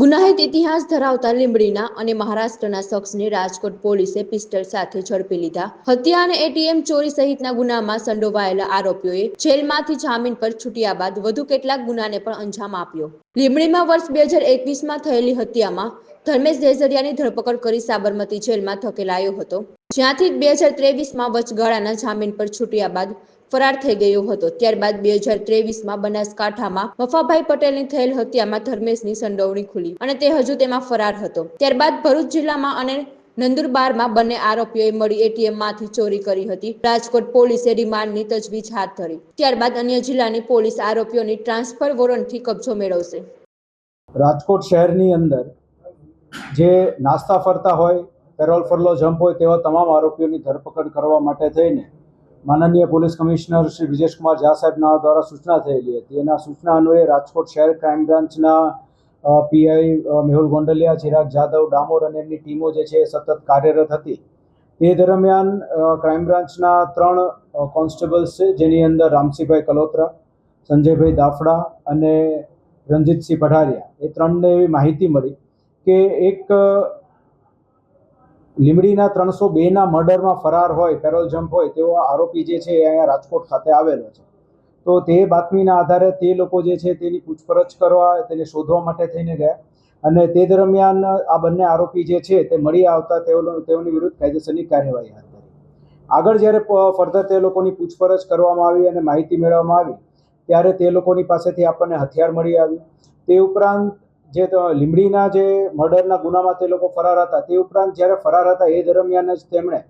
ગુનાહિત ઇતિહાસ ધરાવતા લીંબડીના અને મહારાષ્ટ્રના શખ્સને રાજકોટ પોલીસે પિસ્ટલ સાથે ઝડપી લીધા. હત્યા અને એટીએમ ચોરી સહિતના ગુનામાં સંડોવાયેલા આરોપીઓએ જેલમાંથી જામીન પર છૂટ્યા બાદ વધુ કેટલાક ગુનાને પણ અંજામ આપ્યો. લીંબડીમાં વર્ષ બે હજાર એકવીસમાં થયેલી હત્યામાં ધર્મેશ દેસરિયાની ધરપકડ કરી સાબરમતી જેલમાં ધકેલાયો હતો. જ્યાંથી બે હજાર ત્રેવીસમાં વચગાળાના જામીન પર છૂટ્યા બાદ ફરાર થઈ ગયો હતો. ત્યારબાદ બે હજાર ત્રેવીસમાં બનાસકાંઠામાં મફાભાઈ પટેલની થયેલ હત્યામાં ધર્મેશની સંડોવણી ખુલી અને તે હજુ તેમાં ફરાર હતો. ત્યારબાદ ભરૂચ જિલ્લામાં અને નંદુરબારમાં બંને આરોપીઓએ મળી એટીએમમાંથી ચોરી કરી હતી. રાજકોટ પોલીસે રિમાન્ડની તજવીજ હાથ ધરી. ત્યારબાદ અન્ય જિલ્લાની પોલીસ આરોપીઓની ટ્રાન્સફર વોરંટથી કબજો મેળવશે. રાજકોટ શહેરની અંદર જે નાસ્તા ફરતા હોય, પેરોલ ફરલો જમ્પ હોય તેવા તમામ આરોપીઓની ધરપકડ કરવા માટે થઈને માનનીય પોલીસ કમિશનર શ્રી બ્રિજેશકુમાર ઝા સાહેબના દ્વારા સૂચના થયેલી હતી. એના સૂચના અન્વયે રાજકોટ શહેર ક્રાઇમ બ્રાન્ચના પીઆઈ મેહુલ ગોંડલિયા, ચિરાગ જાદવ ડામોર અને એમની ટીમો જે છે સતત કાર્યરત હતી. તે દરમિયાન ક્રાઇમ બ્રાન્ચના ત્રણ કોન્સ્ટેબલ્સ છે, જેની અંદર રામસિંહભાઈ કલોત્રા, સંજયભાઈ દાફડા અને રણજીતસિંહ પઢારિયા. એ ત્રણને એવી માહિતી મળી કે એક લીમડીના ત્રણસો બેના મર્ડરમાં ફરાર હોય, પેરોલ જમ્પ હોય તેવો આરોપી જે છે એ અહીંયા રાજકોટ ખાતે આવેલો છે. તો તે બાતમીના આધારે તે લોકો જે છે તેની પૂછપરછ કરવા, તેને શોધવા માટે થઈને ગયા. અને તે દરમિયાન આ બંને આરોપી જે છે તે મળી આવતા તેઓ તેઓની વિરુદ્ધ કાયદેસરની કાર્યવાહી હાથ ધરી. આગળ જ્યારે ફર્ધર તે લોકોની પૂછપરછ કરવામાં આવી અને માહિતી મેળવવામાં આવી, ત્યારે તે લોકોની પાસેથી આપણને હથિયાર મળી આવ્યું. તે ઉપરાંત જે લીમડીના જે મર્ડરના ગુનામાં તે લોકો ફરાર હતા, તે ઉપરાંત જ્યારે ફરાર હતા એ દરમિયાન જ તેમણે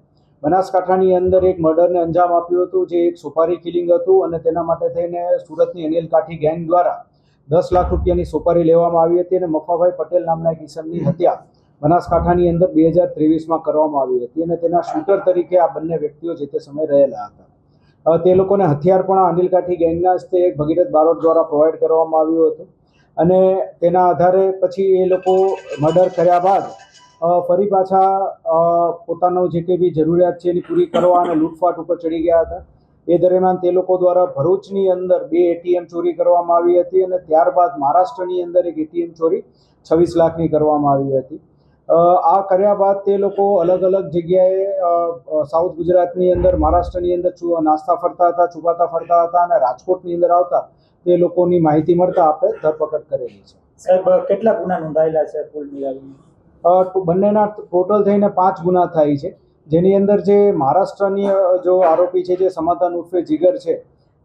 બનાસકાંઠાની અંદર એક મર્ડરને અંજામ આપ્યું હતું, જે એક સોપારી કિલિંગ હતું અને તેના માટે થઈને સુરતની અનિલ કાઠી ગેંગ દ્વારા દસ લાખ રૂપિયાની સોપારી લેવામાં આવી હતી અને મફાભાઈ પટેલ નામના એક ઈસમની હત્યા બનાસકાંઠાની અંદર બે હજાર ત્રેવીસમાં કરવામાં આવી હતી અને તેના શૂટર તરીકે આ બંને વ્યક્તિઓ જે તે સમયે રહેલા હતા. તે લોકોને હથિયાર પણ અનિલ કાઠી ગેંગના હસ્તે એક ભગીરથ બારોટ દ્વારા પ્રોવાઈડ કરવામાં આવ્યું હતું. અને તેના આધારે પછી એ લોકો મર્ડર કર્યા બાદ ફરી પાછા પોતાનો જે કંઈ બી જરૂરિયાત છે એની પૂરી કરવા અને લૂંટફાટ ઉપર ચડી ગયા હતા. એ દરમિયાન તે લોકો દ્વારા ભરૂચની અંદર બે એટીએમ ચોરી કરવામાં આવી હતી અને ત્યારબાદ મહારાષ્ટ્રની અંદર એક એટીએમ ચોરી છવ્વીસ લાખની કરવામાં આવી હતી. આ કર્યા બાદ તે લોકો અલગ અલગ જગ્યાએ સાઉથ ગુજરાતની અંદર મહારાષ્ટ્રની અંદર નાસ્તા ફરતા હતા છુપાતા ફરતા હતા અને રાજકોટની અંદર આવતા તે લોકોની માહિતી મળતા આપણે ધરપકડ કરેલી છે. સાહેબ કેટલા ગુના નોંધાયેલા છે કુલ મિલાવીને? બંનેના ટોટલ થઈને પાંચ ગુના થાય છે. જેની અંદર જે મહારાષ્ટ્રની જો આરોપી છે જે સમાધાન ઉર્ફે જીગર છે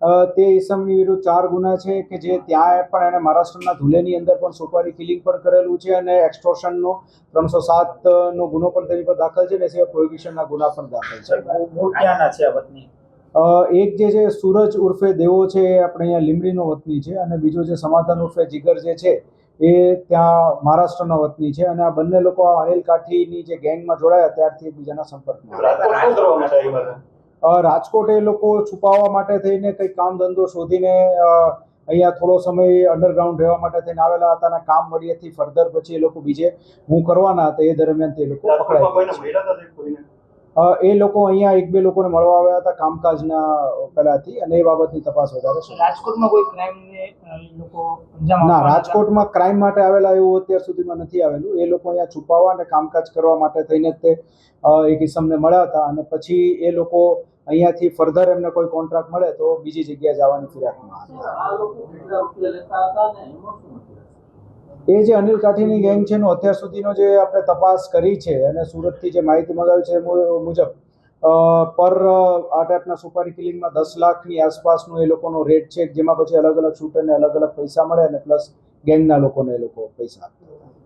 તે ઈસમની વિરુદ્ધ ચાર ગુના છે કે જે ત્યાં પણ એણે મહારાષ્ટ્રના ધુલેની અંદર પણ સોપારી કિલિંગ પણ કરેલું છે અને એક્સટોર્શનનો ત્રણસો સાતનો ગુનો પણ તેની પર દાખલ છે ને સિવાય પ્રોહિબિશનના ગુના પણ દાખલ છે. મૂળ- ક્યાંના છે આ વતની? એક જે છે સૂરજ ઉર્ફે દેવો છે એ આપણે અહીંયા લીમડીનો વતની છે અને બીજો જે સમાધાન ઉર્ફે જીગર જે છે એ ત્યાં મહારાષ્ટ્રનો વતની છે અને આ બંને લોકો અનિલ કાઠીની જે ગેંગમાં જોડાયા ત્યારથી એકબીજાના સંપર્કમાં. રાજકોટ એ લોકો છુપાવવા માટે થઈને કંઈક કામ ધંધો શોધીને અ, અહીંયા થોડો સમય અંડરગ્રાઉન્ડ રહેવા માટે થઈને આવેલા હતા અને કામ મળીએથી ફર્ધર પછી એ લોકો બીજે હું કરવાના હતા એ દરમિયાન તે લોકો. અ, એ લોકો અહીંયા એક બે લોકોને મળવા આવ્યા હતા કામકાજના પહેલાથી અને એ બાબતની તપાસ વધારે છે. રાજકોટમાં કોઈ ક્રાઇમ ને રાજકોટમાં ક્રાઇમ માટે આવેલા એવું અત્યાર સુધીમાં નથી આવેલું. એ લોકો અહીંયા છુપાવવા અને કામકાજ કરવા માટે થઈને જ તે એક ઇસમને મળ્યા હતા અને પછી એ લોકો અહીંયાથી ફર્ધર એમને કોઈ કોન્ટ્રાક્ટ મળે તો બીજી જગ્યાએ જવાની ફિરાકમાં એ જે અનિલ કાઠીની ગેંગ છે એનો અત્યાર સુધીનો જે આપણે તપાસ કરી છે અને સુરતથી જે માહિતી મંગાવી છે મુજબ પર આ ટાઈપના સુપારી કિલિંગમાં દસ લાખની આસપાસનો એ લોકોનો રેટ છે જેમાં પછી અલગ અલગ શૂટરને અલગ અલગ પૈસા મળે અને પ્લસ ગેંગના લોકોને એ લોકો પૈસા આપતા હતા.